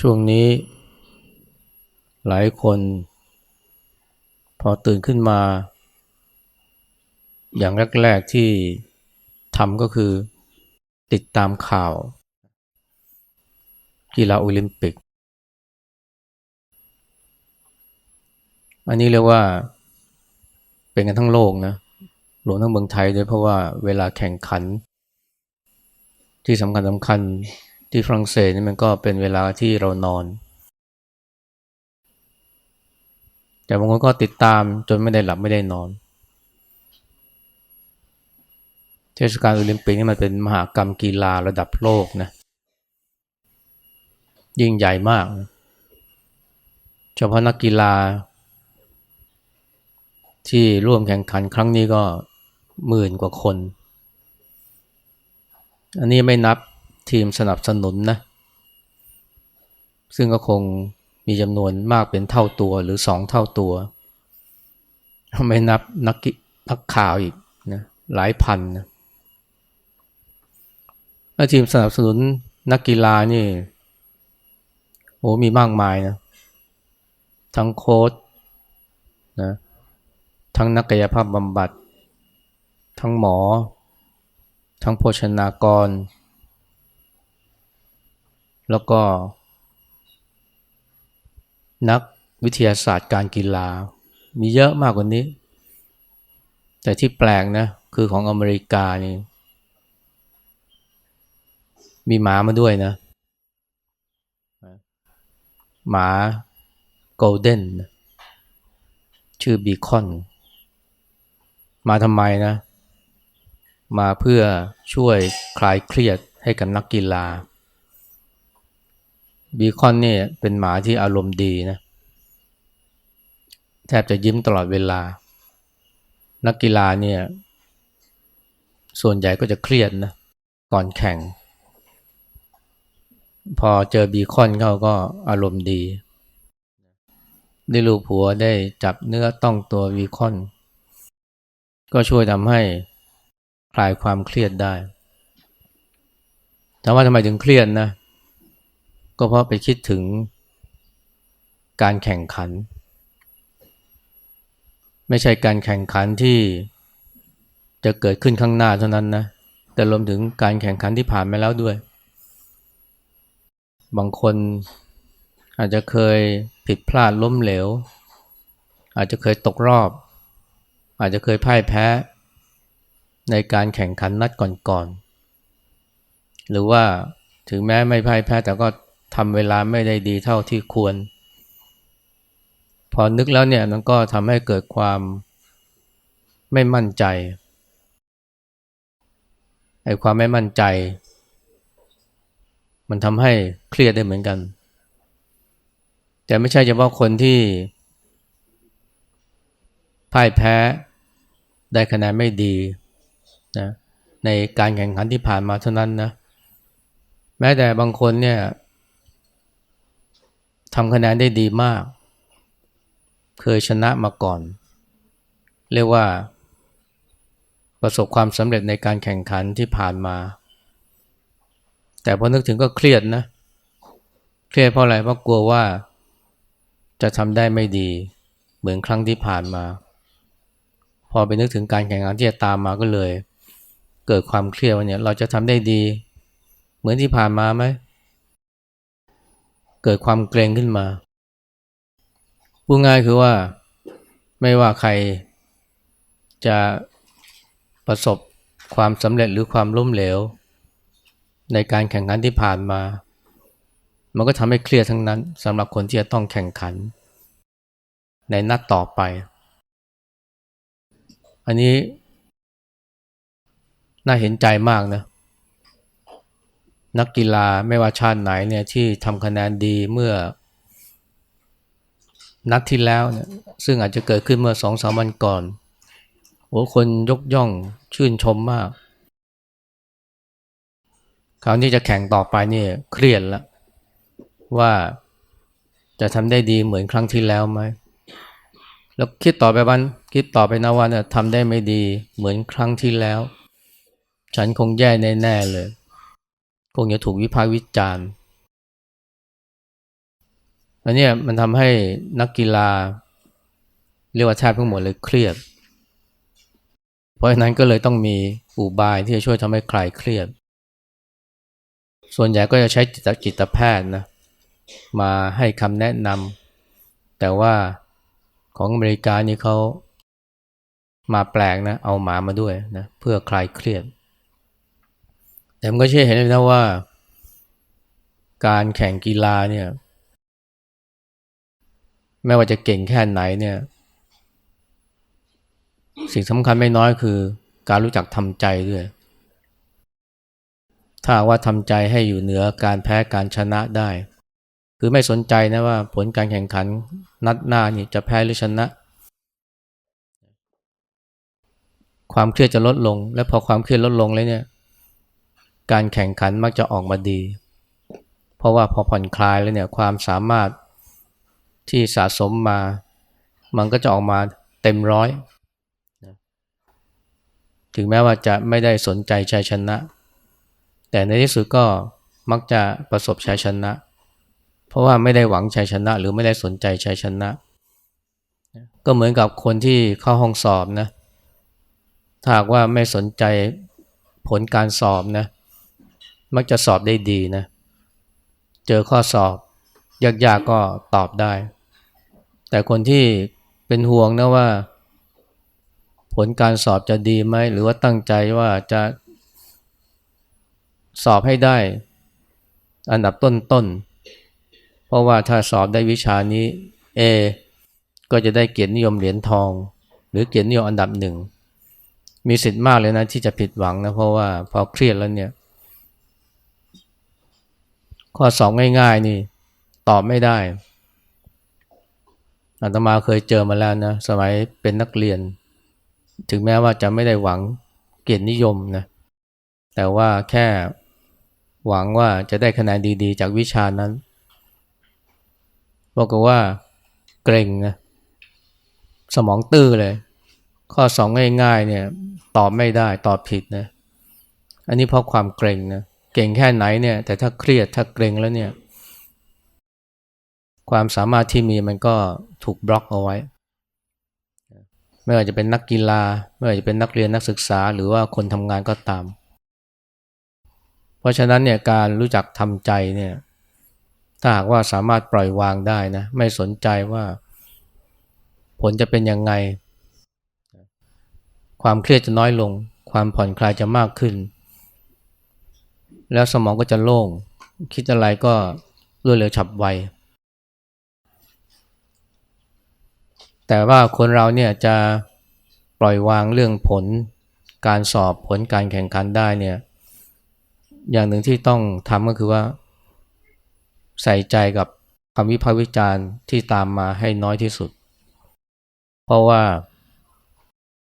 ช่วงนี้หลายคน พอตื่นขึ้นมา อย่างแรกๆที่ทำก็คือติดตามข่าว กีฬาโอลิมปิก อันนี้เรียกว่าเป็นกันทั้งโลกนะรวมทั้งเมืองไทยด้วยเพราะว่าเวลาแข่งขัน ที่สำคัญสำคัญ ที่ฝรั่งเศสนี่มันก็เป็นเวลาที่เรานอน แต่บางคนก็ติดตามจนไม่ได้หลับไม่ได้นอน เทศกาลโอลิมปิกนี่มันเป็นมหากรรมกีฬาระดับโลกนะ ยิ่งใหญ่มาก เฉพาะนักกีฬา ที่ร่วมแข่งขันครั้งนี้ก็หมื่นกว่าคน อันนี้ไม่นับ ทีมสนับสนุนนะ ซึ่งก็คงมีจำนวนมากเป็นเท่าตัวหรือสองเท่าตัว ไม่นับนักกนักข่าวอีกนะหลายพันนะแล้วทีมสนับสนุนนักกีฬานี่โอ้มีมากมายนะทั้งโค้ชนะทั้งนักกายภาพบำบัด ทั้งหมอ ทั้งโภชนากร แล้วก็ นักวิทยาศาสตร์การกีฬา มีเยอะมากกว่านี้ แต่ที่แปลกนะ คือของอเมริกานี่มีหมามาด้วยนะ หมาโกลเด้นชื่อบีคอน มาทำไมนะ มาเพื่อช่วยคลายเครียดให้กับนักกีฬา บีคอนเนี่ยเป็นหมาที่อารมณ์ดีนะแทบจะยิ้มตลอดเวลา นักกีฬาเนี่ย ส่วนใหญ่ก็จะเครียดนะก่อนแข่ง พอเจอบีคอนเขาก็อารมณ์ดี ได้ลูกผัวได้จับเนื้อต้องตัวบีคอน ก็ช่วยทำให้คลายความเครียดได้ถามว่าทำไมถึงเครียดนะ ก็เพราะไปคิดถึงการแข่งขัน ไม่ใช่การแข่งขันที่จะเกิดขึ้นข้างหน้าเท่านั้นนะแต่รวมถึงการแข่งขันที่ผ่านมาแล้วด้วย บางคนอาจจะเคยผิดพลาดล้มเหลว อาจจะเคยตกรอบ อาจจะเคยพ่ายแพ้ ในการแข่งขันนัดก่อนๆหรือว่าถึงแม้ไม่พ่ายแพ้แต่ก็ ทำเวลาไม่ได้ดีเท่าที่ควร พอนึกแล้วเนี่ยมันก็ทำให้เกิดความไม่มั่นใจไอ้ความไม่มั่นใจ มันทำให้เครียดได้เหมือนกัน แต่ไม่ใช่เฉพาะคนที่พ่ายแพ้ได้คะแนนไม่ดีนะในการแข่งขันที่ผ่านมาเท่านั้นนะแม้แต่บางคนเนี่ย ทำคะแนนได้ดีมาก เคยชนะมาก่อน เรียกว่า ประสบความสำเร็จในการแข่งขันที่ผ่านมา แต่พอนึกถึงก็เครียดนะ เครียดเพราะอะไรเพราะกลัวว่า จะทำได้ไม่ดี เหมือนครั้งที่ผ่านมา พอไปนึกถึงการแข่งขันที่จะตามมาก็เลย เกิดความเครียดว่าเนี่ยเราจะทำได้ดี เหมือนที่ผ่านมาไหม เกิดความเกรงขึ้นมาพูดง่ายคือว่าไม่ว่าใครจะประสบความสำเร็จหรือความล้มเหลว ในการแข่งขันที่ผ่านมา มันก็ทำให้เครียดทั้งนั้นสำหรับคนที่จะต้องแข่งขัน ในนัดต่อไป อันนี้น่าเห็นใจมากนะ นักกีฬาไม่ว่าชาติไหนเนี่ยที่ทำคะแนนดีเมื่อ นัดที่แล้วเนี่ยซึ่งอาจจะเกิดขึ้นเมื่อสองสามวันก่อนโอ้คนยกย่องชื่นชมมาก คราวนี้จะแข่งต่อไปเนี่ยเครียดล้วว่าจะทำได้ดีเหมือนครั้งที่แล้วไหมแล้วคิดต่อไปวันคิดต่อไปนะว่าเนี่ยทำได้ไม่ดีเหมือนครั้งที่แล้ว ฉันคงแย่แน่ๆเลย คงจะถูกวิพากษ์วิจารณ์อันนี้มันทำให้นักกีฬาเรียกว่าแทบทั้งหมดเลยเครียด เพราะฉะนั้นก็เลยต้องมีอุบายที่จะช่วยทำให้คลายเครียด ส่วนใหญ่ก็จะใช้จิตจิตแพทย์นะมาให้คำแนะนำแต่ว่าของอเมริกานี่เขามาแปลกนะเอาหมามาด้วยนะเพื่อคลายเครียด แต่มันก็เชื่อเห็นเลยนะว่า การแข่งกีฬาเนี่ย ไม่ว่าจะเก่งแค่ไหนเนี่ย สิ่งสำคัญไม่น้อยคือ การรู้จักทำใจด้วย ถ้าว่าทำใจให้อยู่เหนือการแพ้การชนะได้ คือไม่สนใจนะว่าผลการแข่งขันนัดหน้านี่จะแพ้หรือชนะความเครียดจะลดลง และพอความเครียดลดลงแล้วเนี่ย การแข่งขันมักจะออกมาดี เพราะว่าพอผ่อนคลายแล้วเนี่ยความสามารถที่สะสมมา มันก็จะออกมาเต็มร้อย ถึงแม้ว่าจะไม่ได้สนใจชัยชนะ แต่ในที่สุดก็มักจะประสบชัยชนะ เพราะว่าไม่ได้หวังชัยชนะ หรือไม่ได้สนใจชัยชนะ ก็เหมือนกับคนที่เข้าห้องสอบนะ ถ้าหากว่าไม่สนใจผลการสอบนะ มักจะสอบได้ดีนะ เจอข้อสอบยากๆก็ตอบได้ แต่คนที่เป็นห่วงนะว่า ผลการสอบจะดีไหม หรือว่าตั้งใจว่าจะสอบให้ได้ อันดับต้นๆ เพราะว่าถ้าสอบได้วิชานี้ A ก็จะได้เกียรตินิยมเหรียญทอง หรือเกียรตินิยมอันดับหนึ่งมีสิทธิ์มากเลยนะที่จะผิดหวังนะ เพราะว่าพอเครียดแล้วเนี่ย ข้อสอบง่าย ๆ นี่ ตอบไม่ได้อาตมาเคยเจอมาแล้วนะสมัยเป็นนักเรียน ถึงแม้ว่าจะไม่ได้หวังเกียรตินิยมนะแต่ว่าแค่หวังว่าจะได้คะแนนดีๆ จากวิชานั้นบอกว่าเกรงนะสมองตื้อเลย ข้อสองง่ายๆเนี่ยตอบไม่ได้ตอบผิดนะอันนี้เพราะความเกรงนะ เก่งแค่ไหนเนี่ย แต่ถ้าเครียดถ้าเกรงแล้วเนี่ย ความสามารถที่มีมันก็ถูกบล็อกเอาไว้ ไม่ว่าจะเป็นนักกีฬา ไม่ว่าจะเป็นนักเรียนนักศึกษา หรือว่าคนทำงานก็ตาม เพราะฉะนั้นเนี่ยการรู้จักทำใจเนี่ยถ้าหากว่าสามารถปล่อยวางได้นะ ไม่สนใจว่าผลจะเป็นยังไง ความเครียดจะน้อยลง ความผ่อนคลายจะมากขึ้น แล้วสมองก็จะโล่ง คิดอะไรก็รวดเร็วฉับไว แต่ว่าคนเราเนี่ยจะปล่อยวางเรื่องผลการสอบผลการแข่งขันได้เนี่ย อย่างหนึ่งที่ต้องทำก็คือว่า ใส่ใจกับคำวิพากษ์วิจารณ์ที่ตามมาให้น้อยที่สุด เพราะว่า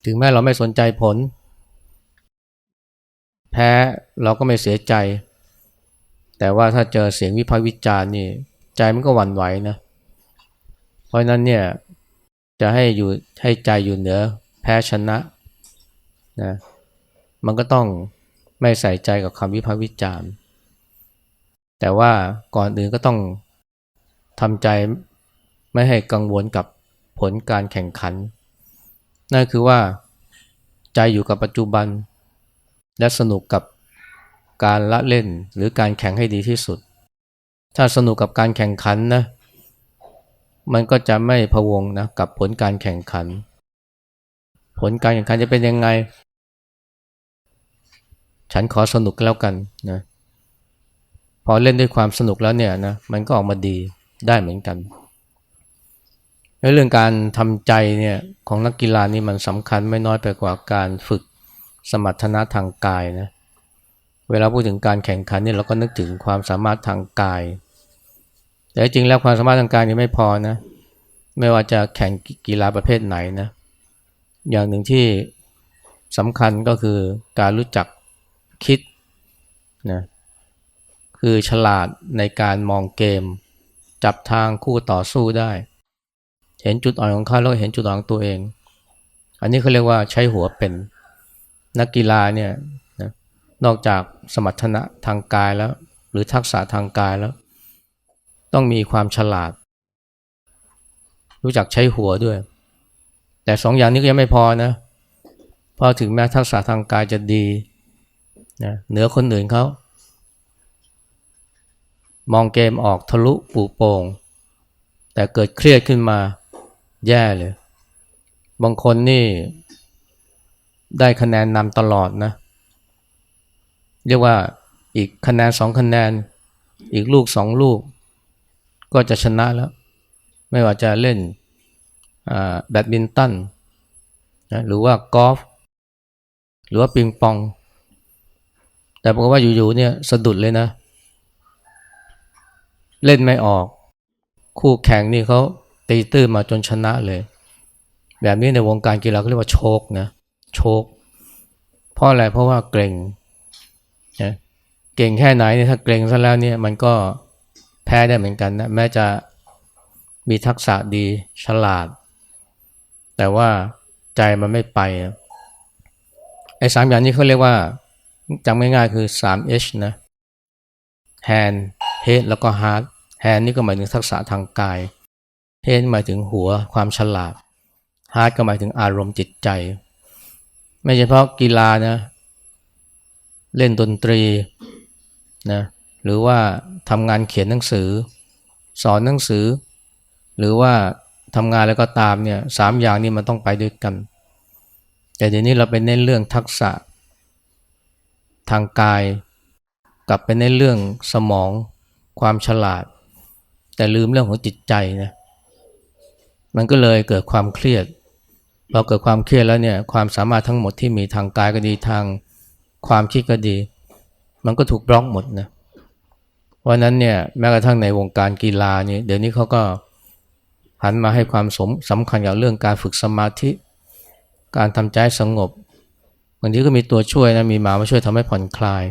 ถึงแม้เราไม่สนใจผล แพ้เราก็ไม่เสียใจ แต่ว่าถ้าเจอเสียงวิพากษ์วิจารณ์นี่ใจมันก็หวั่นไหวนะ เพราะนั้นเนี่ยจะให้อยู่ให้ใจอยู่เหนือแพ้ชนะนะมันก็ต้องไม่ใส่ใจกับคำวิพากษ์วิจารณ์ แต่ว่าก่อนอื่นก็ต้องทำใจไม่ให้กังวลกับผลการแข่งขัน นั่นคือว่าใจอยู่กับปัจจุบัน และสนุกกับการละเล่นหรือการแข่งให้ดีที่สุด ถ้าสนุกกับการแข่งขันนะ มันก็จะไม่พะวงนะกับผลการแข่งขัน ผลการแข่งขันจะเป็นยังไง ฉันขอสนุกแล้วกันนะ พอเล่นด้วยความสนุกแล้วเนี่ยนะ มันก็ออกมาดีได้เหมือนกัน เรื่องการทำใจเนี่ยของนักกีฬานี่มันสำคัญไม่น้อยไปกว่าการฝึก สมรรถนะทางกายนะเวลาพูดถึงการแข่งขันเนี่ยเราก็นึกถึงความสามารถทางกาย แต่จริงแล้วความสามารถทางการนี่ไม่พอนะไม่ว่าจะแข่งกีฬาประเภทไหนนะอย่างหนึ่งที่สำคัญก็คือการรู้จักคิดนะคือฉลาดในการมองเกม จับทางคู่ต่อสู้ได้ เห็นจุดอ่อนของเขาแล้วเห็นจุดอ่อนของตัวเอง อันนี้เขาเรียกว่าใช้หัวเป็น นักกีฬาเนี่ยนะนอกจากสมรรถนะทางกายแล้ว หรือทักษะทางกายแล้ว ต้องมีความฉลาด รู้จักใช้หัวด้วย แต่สองอย่างนี้ก็ยังไม่พอนะเพราะถึงแม้ทักษะทางกายจะดีนะเหนือคนอื่นเขามองเกมออกทะลุปูโป่งแต่เกิดเครียดขึ้นมาแย่เลย บางคนนี่ ได้คะแนนนำตลอดนะเรียกว่าอีกคะแนนสองคะแนน อีกลูกสองลูก ก็จะชนะแล้ว ไม่ว่าจะเล่นแบดมินตันนะหรือว่ากอล์ฟหรือว่าปิงปอง แต่บอกว่าอยู่ๆเนี่ยสะดุดเลยนะ เล่นไม่ออก คู่แข่งนี่เขาตีตื้นมาจนชนะเลย แบบนี้ในวงการกีฬาเขาเรียกว่าโชกนะ โชกเพราะอะไรเพราะว่าเกรงนะเก่งแค่ไหนเนี่ยถ้าเกรงซะแล้วเนี่ยมันก็แพ้ได้เหมือนกันนะแม้จะมีทักษะดีฉลาด แต่ว่าใจมันไม่ไปไอ้สามอย่างนี้เขาเรียกว่าจำง่ายๆคือ 3H นะ hand head แล้วก็ heart hand นี่ก็หมายถึงทักษะทางกาย head หมายถึงหัวความฉลาด heart ก็หมายถึงอารมณ์จิตใจ ไม่เฉพาะกีฬานะ เล่นดนตรีนะหรือว่าทำงานเขียนหนังสือ สอนหนังสือ หรือว่าทำงานแล้วก็ตามเนี่ยสามอย่างนี้มันต้องไปด้วยกัน แต่เดี๋ยวนี้เราไปเน้นเรื่องทักษะ ทางกาย กลับไปเน้นเรื่องสมอง ความฉลาด แต่ลืมเรื่องของจิตใจนะมันก็เลยเกิดความเครียด พอเกิดความเครียดแล้วเนี่ยความสามารถทั้งหมดที่มีทางกายก็ดีทางความคิดก็ดี มันก็ถูกบล็อกหมดนะวันนั้นเนี่ยแม้กระทั่งในวงการกีฬานี่เดี๋ยวนี้เขาก็หันมาให้ความสมสำคัญกับเรื่องการฝึกสมาธิ การทำใจสงบบางทีก็มีตัวช่วยนะมีหมามาช่วยทำให้ผ่อนคลาย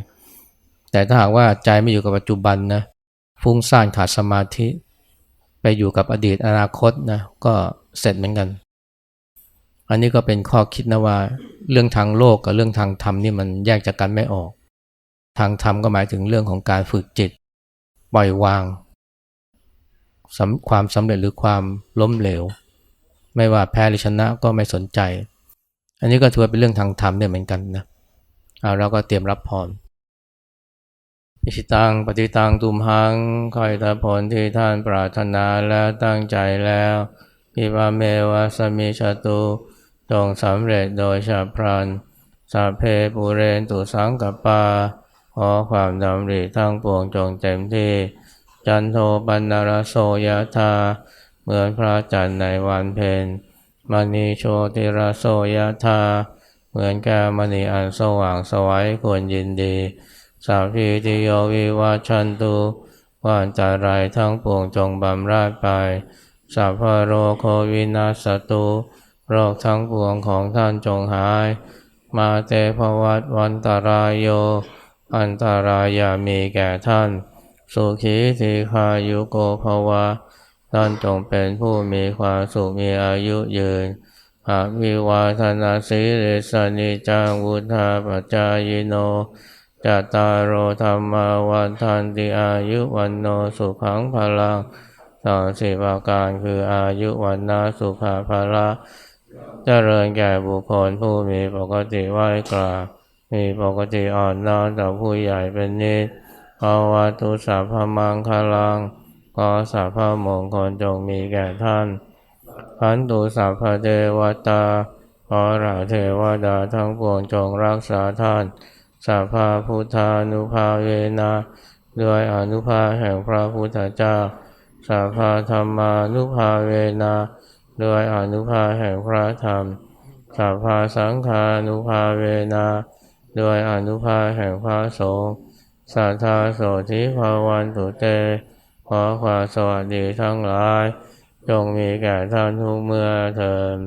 แต่ถ้าหากว่าใจไม่อยู่กับปัจจุบันนะฟุ้งซ่านขาดสมาธิ ไปอยู่กับอดีตอนาคตนะก็เสร็จเหมือนกัน อันนี้ก็เป็นข้อคิดนะว่าเรื่องทางโลกกับเรื่องทางธรรมนี่มันแยกจากกันไม่ออก ทางธรรมก็หมายถึงเรื่องของการฝึกจิต ปล่อยวางความสำเร็จหรือความล้มเหลว ไม่ว่าแพ้หรือชนะก็ไม่สนใจ อันนี้ก็ถือว่าเป็นเรื่องทางธรรมเนี่ยเหมือนกันนะเอาเราก็เตรียมรับพรอิชิตังปฏิตังตุมหังคอยตาผลที่ท่านปรารถนาแล้วตั้งใจแล้วพิบาเมวะสมิชตุ จงสำเร็จโดยชาพรันสัพเพปุเรนตุสังกปา ขอความดำริทั้งปวงจงเต็มที่ จันโทปันนารโสยธาเหมือนพระจันทร์ในวันเพ็ญมณีโชติรโสยธาเหมือนแก้มณีอันสว่างสวัยควรยินดีสัพพิติโยวิวัชันตุว่าจารายทั้งปวงจงบำราดไปสัพพโรโควินาสตุ โรคทั้งปวงของท่านจงหาย มาเตภวัตวันตรายโย อันตารายามีแก่ท่าน สุขีทีคายุโกภวะ ท่านจงเป็นผู้มีความสุขมีอายุยืนหาวิวาธนาสีเรสนิจังวุธาปจายโนจัตตารโอธรรมาวันทันติอายุวันโนสุขังพลังสองสิบประการคืออายุวันนาสุขภาละ เจริญแก่บุคคลผู้มีปกติไหวกราบมีปกติอ่อนน้อมต่อผู้ใหญ่เป็นนิสภาวะตุสัพพมังคลังขอสัพพมงคลจงมีแก่ท่านพันตุสัพพเทวตาขอราเทวดาทั้งปวงจงรักษาท่านสัพพาพุทธานุภาเวนะด้วยอนุภาแห่งพระพุทธเจ้าสัพพาธรรมานุภาเวนะ ด้วยอนุภาแห่งพระธรรมสัพพาสังฆานุภาเวนะด้วยอนุภาแห่งพระสงฆ์สัทธาโสธิภาวันตุเต ขอความสวัสดีทั้งหลาย จงมีแก่ท่านทุกเมื่อเถิด